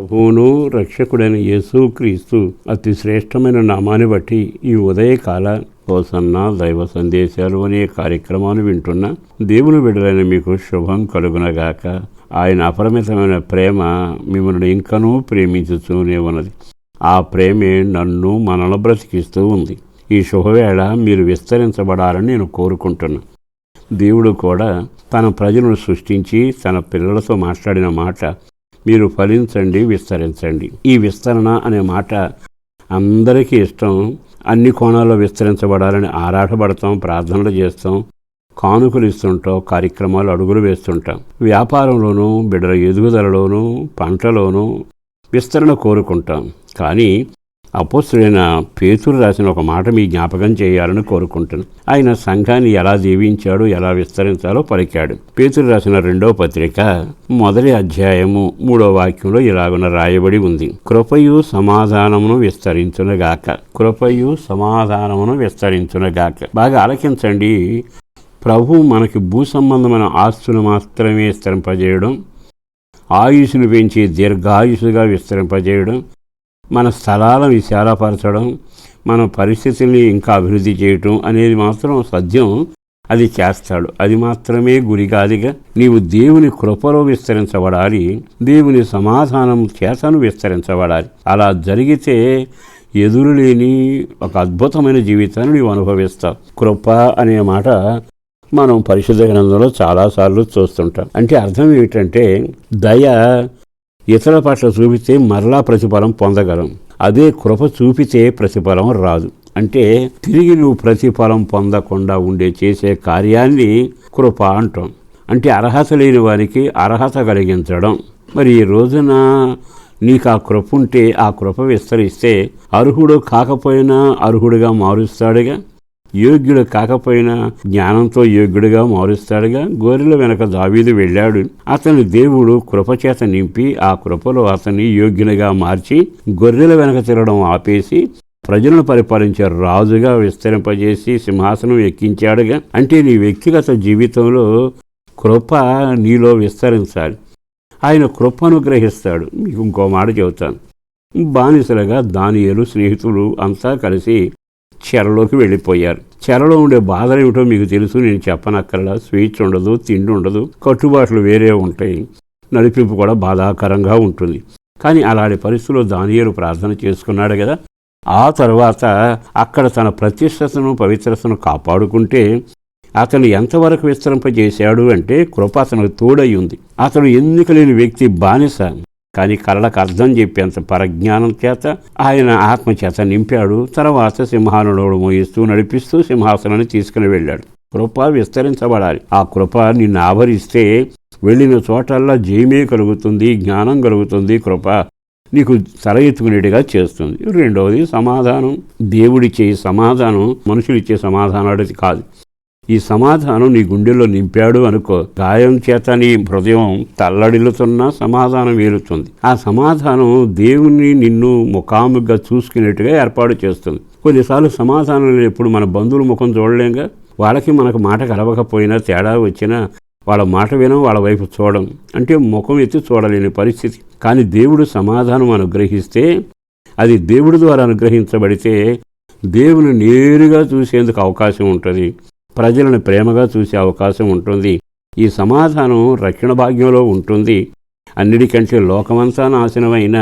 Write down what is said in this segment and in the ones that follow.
ప్రభువును రక్షకుడైన యేసుక్రీస్తు అతి శ్రేష్టమైన నామాన్ని బట్టి ఈ ఉదయకాల కోసన్న దైవ సందేశాలు అనే కార్యక్రమాన్ని వింటున్న దేవుని విడుదలైన మీకు శుభం కలుగునగాక. ఆయన అపరిమితమైన ప్రేమ మిమ్మల్ని ఇంకనూ ప్రేమించుతూనే ఉన్నది. ఆ ప్రేమే నన్ను మనలో బ్రతికిస్తూ ఉంది. ఈ శుభవేళ మీరు విస్తరించబడాలని నేను కోరుకుంటున్నా. దేవుడు కూడా తన ప్రజలను సృష్టించి తన పిల్లలతో మాట్లాడిన మాట మీరు ఫలించండి విస్తరించండి. ఈ విస్తరణ అనే మాట అందరికీ ఇష్టం. అన్ని కోణాల్లో విస్తరించబడాలని ఆరాటపడతాం ప్రార్థనలు చేస్తాం కానుకలు ఇస్తుంటాం కార్యక్రమాలు అడుగులు వేస్తుంటాం. వ్యాపారంలోనూ బిడ్డల ఎదుగుదలలోనూ పంటలోనూ విస్తరణ కోరుకుంటాం. కానీ అపోస్తుడైన పేతురు రాసిన ఒక మాట మీ జ్ఞాపకం చేయాలని కోరుకుంటున్నాను. ఆయన సంఘాన్ని ఎలా దీవించాడు ఎలా విస్తరించాలో పలికాడు. పేతురు రాసిన రెండో పత్రిక మొదటి అధ్యాయము మూడో వాక్యంలో ఇలాగున రాయబడి ఉంది. కృపయు సమాధానమును విస్తరించునగాక. కృపయు సమాధానమును విస్తరించునగాక. బాగా ఆలకించండి. ప్రభు మనకి భూ సంబంధమైన ఆస్తులు మాత్రమే విస్తరింపజేయడం ఆయుషును పెంచి దీర్ఘాయుషుగా విస్తరింపజేయడం మన స్థలాలను విశాలపరచడం మన పరిస్థితుల్ని ఇంకా అభివృద్ధి చేయటం అనేది మాత్రం సద్యం. అది చేస్తాడు. అది మాత్రమే గురి కాదుగా. నీవు దేవుని కృపలో విస్తరించబడాలి. దేవుని సమాధానం చేతను విస్తరించబడాలి. అలా జరిగితే ఎదురులేని ఒక అద్భుతమైన జీవితాన్ని నీవు అనుభవిస్తావు. కృప అనే మాట మనం పరిశుద్ధ గ్రంథంలో చాలాసార్లు చూస్తుంటాం. అంటే అర్థం ఏమిటంటే దయ ఇతరుల పట్ల చూపితే మరలా ప్రతిఫలం పొందగలం. అదే కృప చూపితే ప్రతిఫలం రాదు. అంటే తిరిగి నువ్వు ప్రతిఫలం పొందకుండా ఉండే చేసే కార్యాన్ని కృప అంటాం. అంటే అర్హత లేని వారికి అర్హత కలిగించడం. మరి ఈ రోజున నీకు ఆ కృప ఉంటే ఆ కృప విస్తరిస్తే అర్హుడు కాకపోయినా అర్హుడిగా మారుస్తాడుగా? యోగ్యుడు కాకపోయినా జ్ఞానంతో యోగ్యుడిగా మారుస్తాడుగా. గోరెల వెనక దావీదు వెళ్ళాడు. అతని దేవుడు కృపచేత నింపి ఆ కృపలో అతన్ని యోగ్యునిగా మార్చి గొర్రెల వెనక తిరగడం ఆపేసి ప్రజలను పరిపాలించే రాజుగా విస్తరింపజేసి సింహాసనం ఎక్కించాడుగా. అంటే నీ వ్యక్తిగత జీవితంలో కృప నీలో విస్తరించాలి. ఆయన కృపను గ్రహిస్తాడు. మీకు ఇంకో మాట చెబుతాను. బానిసలుగా దానియలు స్నేహితులు అంతా కలిసి చెరలోకి వెళ్ళిపోయారు. చెరలో ఉండే బాధలు ఏమిటో మీకు తెలుసు నేను చెప్పనక్కర్లా. స్వీట్స్ ఉండదు తిండి ఉండదు కట్టుబాట్లు వేరే ఉంటాయి. నడిపింపు కూడా బాధాకరంగా ఉంటుంది. కానీ అలాంటి పరిస్థితుల్లో దానియలు ప్రార్థన చేసుకున్నాడు కదా. ఆ తర్వాత అక్కడ తన ప్రతిష్టతను పవిత్రతను కాపాడుకుంటే అతను ఎంతవరకు విస్తరింపజేశాడు అంటే కృప అతనికి తోడై ఉంది. అతను ఎన్నిక లేని వ్యక్తి బానిస. కానీ కళలకు అర్థం చెప్పేంత పరజ్ఞానం చేత ఆయన ఆత్మ చేత నింపాడు. తర్వాత సింహానుడు మోయిస్తూ నడిపిస్తూ సింహాసనాన్ని తీసుకుని వెళ్ళాడు. కృప విస్తరించబడాలి. ఆ కృప నిన్ను ఆవరిస్తే వెళ్ళిన చోటల్లా జయమే కలుగుతుంది జ్ఞానం కలుగుతుంది కృప నీకు తల ఎత్తుకునేట్టుగా చేస్తుంది. రెండవది సమాధానం. దేవుడిచ్చే ఈ సమాధానం మనుషులిచ్చే సమాధానాలు కాదు. ఈ సమాధానం నీ గుండెలో నింపాడు అనుకో. గాయం చేత నీ హృదయం తల్లడిల్లుతున్నా సమాధానం ఏలుతుంది. ఆ సమాధానం దేవుణ్ణి నిన్ను ముఖాముగా చూసుకునేట్టుగా ఏర్పాటు చేస్తుంది. కొన్నిసార్లు సమాధానం ఎప్పుడు మన బంధువుల ముఖం చూడలేంగా? వాళ్ళకి మనకు మాట కలవకపోయినా తేడా వచ్చినా వాళ్ళ మాట వినం వాళ్ళ వైపు చూడం. అంటే ముఖం ఎత్తి చూడలేని పరిస్థితి. కానీ దేవుడు సమాధానం అనుగ్రహిస్తే అది దేవుడి ద్వారా అనుగ్రహించబడితే దేవుని నేరుగా చూసేందుకు అవకాశం ఉంటుంది. ప్రజలను ప్రేమగా చూసే అవకాశం ఉంటుంది. ఈ సమాధానం రక్షణ భాగ్యంలో ఉంటుంది. అన్నిటికంటే లోకమంతా నాశనమైన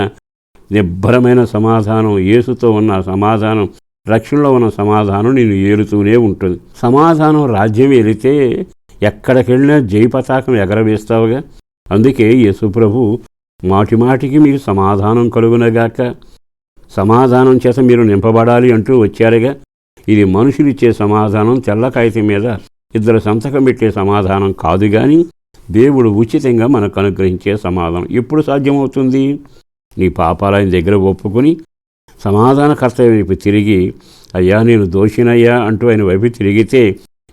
నిబ్బరమైన సమాధానం యేసుతో ఉన్న సమాధానం రక్షణలో ఉన్న సమాధానం నేను ఏలుతూనే ఉంటుంది. సమాధానం రాజ్యం ఏలితే ఎక్కడికెళ్ళినా జై పతాకం ఎగరవేస్తావుగా. అందుకే యేసుప్రభు మాటిమాటికి మీకు సమాధానం కలుగునగాక సమాధానం చేత మీరు నింపబడాలి అంటూ వచ్చారుగా. ఇది మనుషులిచ్చే సమాధానం తెల్ల కాగితం మీద ఇద్దరు సంతకం పెట్టే సమాధానం కాదు కానీ దేవుడు ఉచితంగా మనకు అనుగ్రహించే సమాధానం. ఎప్పుడు సాధ్యమవుతుంది? నీ పాపాలు ఆయన దగ్గర ఒప్పుకొని సమాధానకర్త వైపు తిరిగి అయ్యా నేను దోషినయ్యా అంటూ ఆయన వైపు తిరిగితే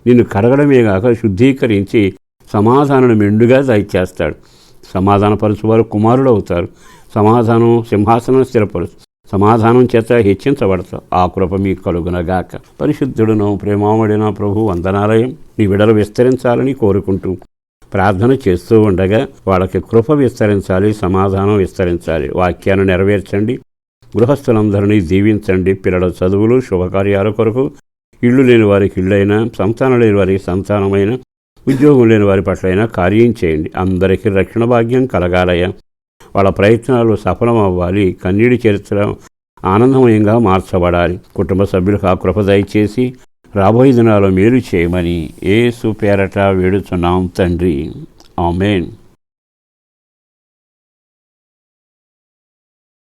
నిన్ను కడగడమే కాక శుద్ధీకరించి సమాధానం మెండుగా దయచేస్తాడు సమాధానపరచువారు కుమారుడు అవుతారు సమాధానం సింహాసనం స్థిరపరుచు సమాధానం చేత హెచ్చించబడతావు. ఆ కృప మీకు కలుగునగాక. పరిశుద్ధుడును ప్రేమాముడిన ప్రభు వందనాలయం. నీ విడలు విస్తరించాలని కోరుకుంటూ ప్రార్థన చేస్తూ ఉండగా వాళ్ళకి కృప విస్తరించాలి సమాధానం విస్తరించాలి. వాక్యాన్ని నెరవేర్చండి. గృహస్థులందరినీ దీవించండి. పిల్లల చదువులు శుభకార్యాల కొరకు ఇళ్ళు లేని వారికి ఇళ్ళైనా సంతానం లేని వారికి సంతానమైన ఉద్యోగం లేని వారి పట్లైనా కార్యం చేయండి. అందరికీ రక్షణ భాగ్యం కలగాలయ్యా. వాళ్ళ ప్రయత్నాలు సఫలం అవ్వాలి కన్నీడి చరిత్ర ఆనందమయంగా మార్చబడాలి. కుటుంబ సభ్యులకు ఆ కృప దయచేసి రాబోయే దినాల్లో మేలు చేయమని ఏసు పేరట వేడుతున్నాం తండ్రి. ఆమెన్.